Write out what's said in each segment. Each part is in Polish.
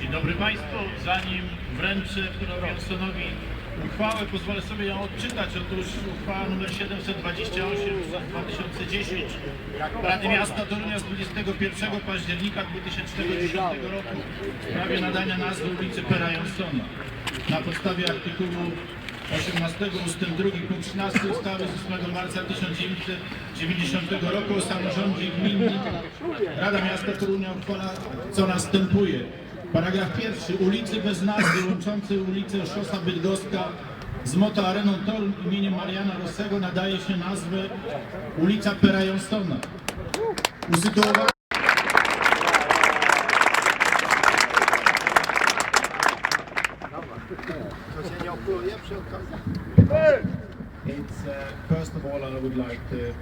Dzień dobry Państwu. Zanim wręczę Piotrowi Jansonowi uchwałę, pozwolę sobie ją odczytać. Otóż uchwała nr 728 z 2010 Rady Miasta Torunia z 21 października 2010 roku w sprawie nadania nazwy ulicy Pera Jansona. Na podstawie artykułu 18 ust. 2 punkt 13 ustawy z 8 marca 1990 roku o samorządzie gminnym Rada Miasta Torunia uchwala co następuje. Paragraf pierwszy. Ulicy bez nazwy łączącej ulicę Szosa Bydgoska z Moto Areną Toruń imieniem Mariana Rossego nadaje się nazwę ulica Pera Johnsona. Usytuowana It's uh, first of all, I would like to,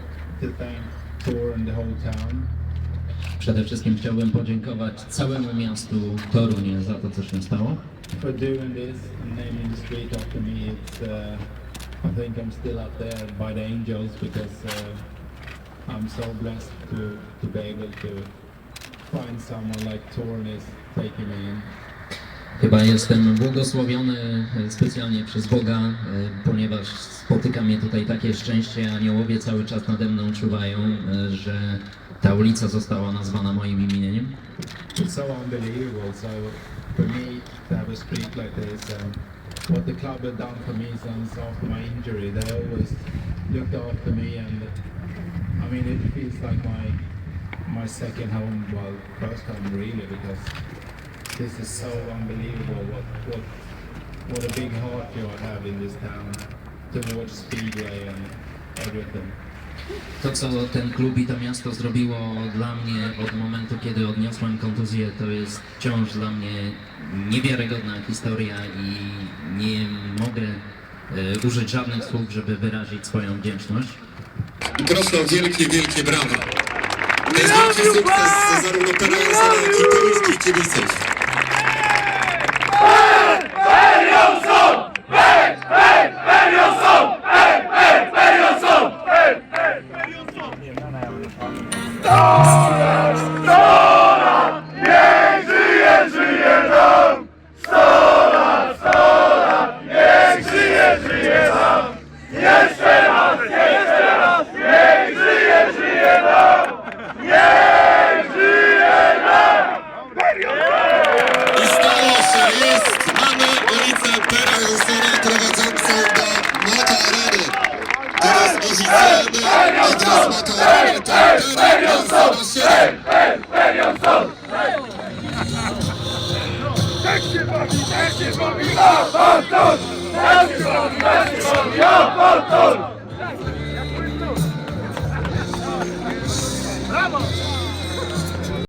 to thank Tor and the whole town Przede wszystkim chciałbym podziękować całemu miastu Toruń za to, co się stało. uh, uh, find someone like is taking me in. Chyba jestem błogosławiony e, specjalnie przez Boga, e, ponieważ spotyka mnie tutaj takie szczęście, aniołowie cały czas nade mną czuwają, e, że ta ulica została nazwana moim imieniem. So unbelievable. So for me to have a street like this and what the club had done for me since after my injury, they always looked after me and I mean it feels like my my second home, well first home really because this is so unbelievable what what what a big heart you all have in this town towards speedway and everything. To, co ten klub i to miasto zrobiło dla mnie od momentu, kiedy odniosłem kontuzję, to jest wciąż dla mnie niewiarygodna historia i nie mogę e, użyć żadnych słów, żeby wyrazić swoją wdzięczność. Proszę o wielkie, wielkie brawa. To jest wielki sukces zarówno Pereza, jak i toruńskich kibiców. Tak się bawi, tak się bawi, a Barton! Tak się